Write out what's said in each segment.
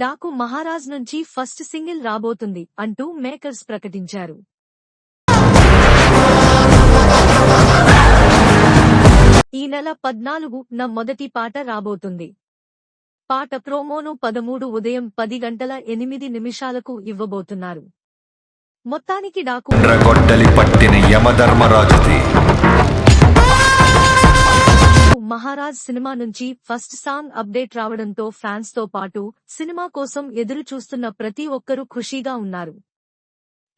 డాకు మహారాజ్ నుంచి first single రాబోతుంది అంటూ మేకర్స్ ప్రకటించారు. ఈ నెల పద్నాలుగు న మొదటి పాట రాబోతుంది. పాట ప్రోమోను పదమూడు ఉదయం పది గంటల ఎనిమిది నిమిషాలకు ఇవ్వబోతున్నారు. మొత్తానికి డాకు పట్టిన యమధర్మరాజుది. మహారాజ్ సినిమా నుంచి ఫస్ట్ సాంగ్ అప్డేట్ రావడంతో ఫ్యాన్స్తో పాటు సినిమా కోసం ఎదురు చూస్తున్న ప్రతి ఒక్కరూ ఖుషీగా ఉన్నారు.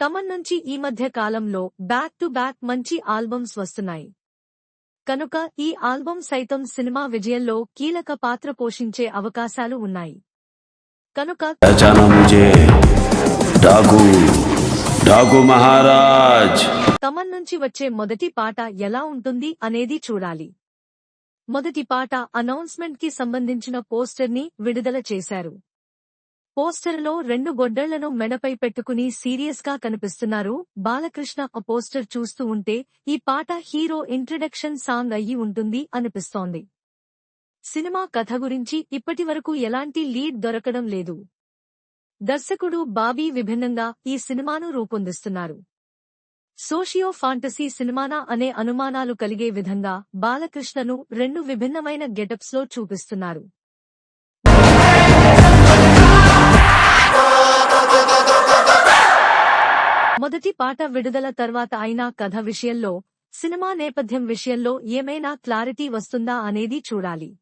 తమన్ నుంచి ఈ మధ్య కాలంలో బ్యాక్ టు బ్యాక్ మంచి ఆల్బమ్స్ వస్తున్నాయి. కనుక ఈ ఆల్బమ్ సైతం సినిమా విజయంలో కీలక పాత్ర పోషించే అవకాశాలు ఉన్నాయి. కనుక తమన్ నుంచి వచ్చే మొదటి పాట ఎలా ఉంటుంది అనేది చూడాలి. మొదటి పాట అనౌన్స్మెంట్కి సంబంధించిన పోస్టర్ని విడుదల చేశారు. పోస్టర్లో రెండు గొడ్డళ్ళను మెడపై పెట్టుకుని సీరియస్గా కనిపిస్తున్నారు. బాలకృష్ణ ఆ పోస్టర్ చూస్తూ ఉంటే ఈ పాట హీరో ఇంట్రడక్షన్ సాంగ్ అయ్యి ఉంటుంది అనిపిస్తోంది. సినిమా కథ గురించి ఇప్పటివరకు ఎలాంటి లీడ్ దొరకడం లేదు. దర్శకుడు బాబీ విభిన్నంగా ఈ సినిమాను రూపొందిస్తున్నారు. సోషియో ఫాంటసీ సినిమానా అనే అనుమానాలు కలిగే విధంగా బాలకృష్ణను రెండు విభిన్నమైన గెటప్స్లో చూపిస్తున్నారు. మొదటి పాట విడుదల తర్వాత అయినా కథ విషయంలో సినిమా నేపథ్యం విషయంలో ఏమైనా క్లారిటీ వస్తుందా అనేది చూడాలి.